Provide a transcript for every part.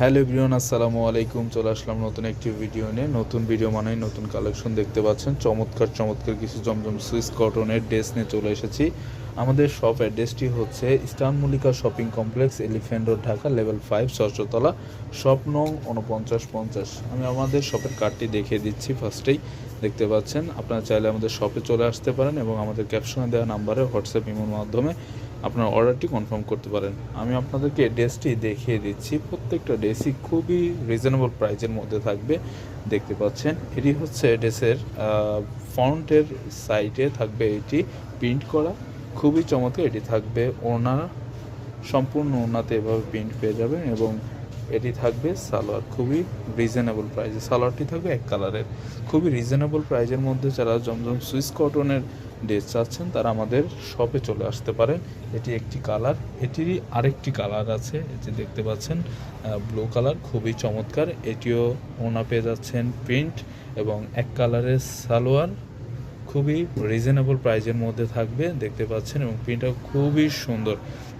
Hello everyone, আসসালামু আলাইকুম। চলে আসলাম নতুন একটি ভিডিও নিয়ে। নতুন ভিডিও মানে নতুন কালেকশন দেখতে পাচ্ছেন। চমৎকার চমৎকার কিছু জমজম সুইস কটনের ড্রেস নিয়ে চলে এসেছি। আমাদের শপ অ্যাড্রেসটি হচ্ছে eastern Mallika shopping complex elephant road Dhaka level five ষষ্ঠতলা shop নং উনপঞ্চাশ পঞ্চাশ। আমি আমাদের শপের কার্ডটি দেখিয়ে দিচ্ছি ফার্স্টেই দেখতে পাচ্ছেন, আপনারা চাইলে আমাদের শপে চলে আসতে পারেন এবং আমাদের ক্যাপশনে দেওয়া নাম্বারে হোয়াটসঅ্যাপ ইমোর মাধ্যমে আপনার অর্ডারটি কনফার্ম করতে পারেন। আমি আপনাদেরকে ড্রেসটি দেখিয়ে দিচ্ছি। প্রত্যেকটা ড্রেসই খুবই রিজনেবল প্রাইজের মধ্যে থাকবে। দেখতে পাচ্ছেন, এটি হচ্ছে ড্রেসের ফ্রন্টের সাইডে থাকবে এটি প্রিন্ট করা। খুবই চমৎকার এটি থাকবে। ওনা, সম্পূর্ণ ওনাতে এভাবে প্রিন্ট পেয়ে যাবেন এবং এটি থাকবে সালোয়ার। খুবই রিজনেবল প্রাইসে সালোয়ারটি থাকবে এক কালারের খুবই রিজনেবল প্রাইজের মধ্যে যারা জমজম সুইস কটনের ড্রেস চাচ্ছেন, তারা আমাদের শপে চলে আসতে পারেন। এটি একটি কালার এটিরই আরেকটি কালার আছে যে দেখতে পাচ্ছেন ব্লু কালার খুবই চমৎকার। এটিও ওনা পেয়ে যাচ্ছেন প্রিন্ট এবং এক কালারের সালোয়ার। খুবই রিজনেবল প্রাইজের মধ্যে থাকবে, দেখতে পাচ্ছেন, এবং প্রিন্টটা খুবই সুন্দর।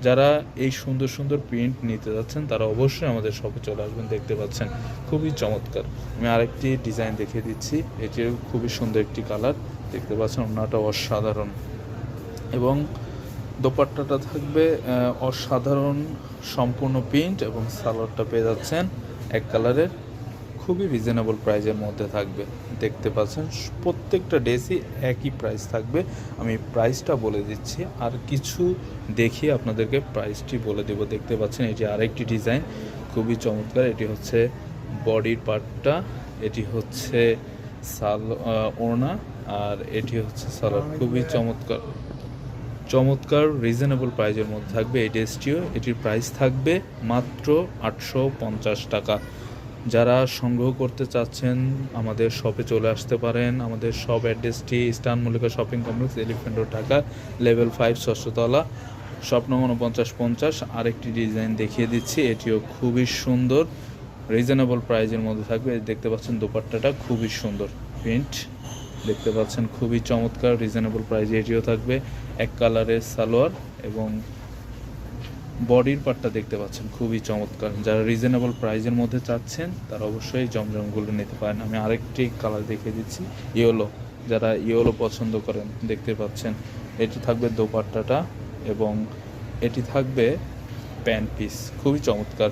যারা এই সুন্দর সুন্দর প্রিন্ট নিতে যাচ্ছেন, তারা অবশ্যই আমাদের শপে চলে আসবেন, দেখতে পাচ্ছেন। খুবই চমৎকার। আমি আরেকটি ডিজাইন দেখিয়ে দিচ্ছি, এটিও খুবই সুন্দর একটি কালার দেখতে পাচ্ছেন ওনাটা অসাধারণ। এবং দোপাট্টাটা থাকবে অসাধারণ সম্পূর্ণ প্রিন্ট এবং সালোয়ারটা পেয়ে যাচ্ছেন। এক কালারের, খুবই রিজনেবল প্রাইজের মধ্যে থাকবে। দেখতে পাচ্ছেন, প্রত্যেকটা ড্রেসই একই প্রাইস থাকবে। আমি প্রাইসটা বলে দিচ্ছি, আর কিছু দেখিয়ে আপনাদেরকে প্রাইসটি বলে দেব। দেখতে পাচ্ছেন, এটি আরেকটি ডিজাইন খুবই চমৎকার। এটি হচ্ছে বডির পার্টটা এটি হচ্ছে সাল ওড়না। আর এটি হচ্ছে সালোয়ার খুবই চমৎকার। চমৎকার রিজনেবল প্রাইজের মধ্যে থাকবে এই ড্রেসটিও। এটির প্রাইস থাকবে মাত্র আটশো পঞ্চাশ টাকা। যারা সংগ্রহ করতে চাচ্ছেন, আমাদের শপে চলে আসতে পারেন। আমাদের শপ অ্যাড্রেসটি eastern Mallika shopping complex elephant road Dhaka level five ষষ্ঠতলা স্বপ্ন উনপঞ্চাশ পঞ্চাশ। আরেকটি ডিজাইন দেখিয়ে দিচ্ছি। এটিও খুবই সুন্দর। রিজনেবল প্রাইজের মধ্যে থাকবে। দেখতে পাচ্ছেন, দোপাট্টাটা খুবই সুন্দর। প্রিন্ট দেখতে পাচ্ছেন, খুবই চমৎকার রিজনেবল প্রাইজে এটিও থাকবে। এক কালারের সালোয়ার এবং বডির পার্টটা দেখতে পাচ্ছেন, খুবই চমৎকার। যারা রিজনেবল প্রাইজের মধ্যে চাচ্ছেন, তারা অবশ্যই জমজমগুলো নিতে পারেন। আমি আরেকটি কালার দেখে দিচ্ছি ইয়েলো যারা ইয়েলো পছন্দ করেন, দেখতে পাচ্ছেন, এটি থাকবে দোপাট্টাটা এবং এটি থাকবে প্যান্ট পিস খুবই চমৎকার।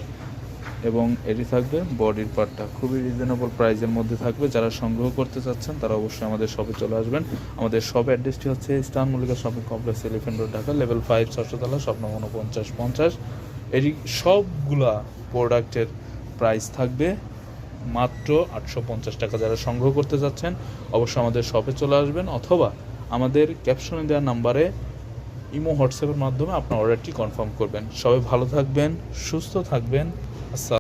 এবং এটি থাকবে বডির পার্টটা। খুবই রিজনেবল প্রাইজের মধ্যে থাকবে। যারা সংগ্রহ করতে চাচ্ছেন, তারা অবশ্যই আমাদের শপে চলে আসবেন। আমাদের শপ অ্যাড্রেসটি হচ্ছে eastern Mallika shopping complex elephant road Dhaka level five ষষ্ঠতলা স্বপ্ন উনপঞ্চাশ পঞ্চাশ। এটি সবগুলা প্রোডাক্টের প্রাইস থাকবে মাত্র আটশো পঞ্চাশ টাকা। যারা সংগ্রহ করতে চাচ্ছেন, অবশ্যই আমাদের শপে চলে আসবেন অথবা আমাদের ক্যাপশনে দেওয়া নাম্বারে ইমো, হোয়াটসঅ্যাপের মাধ্যমে আপনার অর্ডারটি কনফার্ম করবেন। সবাই ভালো থাকবেন, সুস্থ থাকবেন। আসসালাম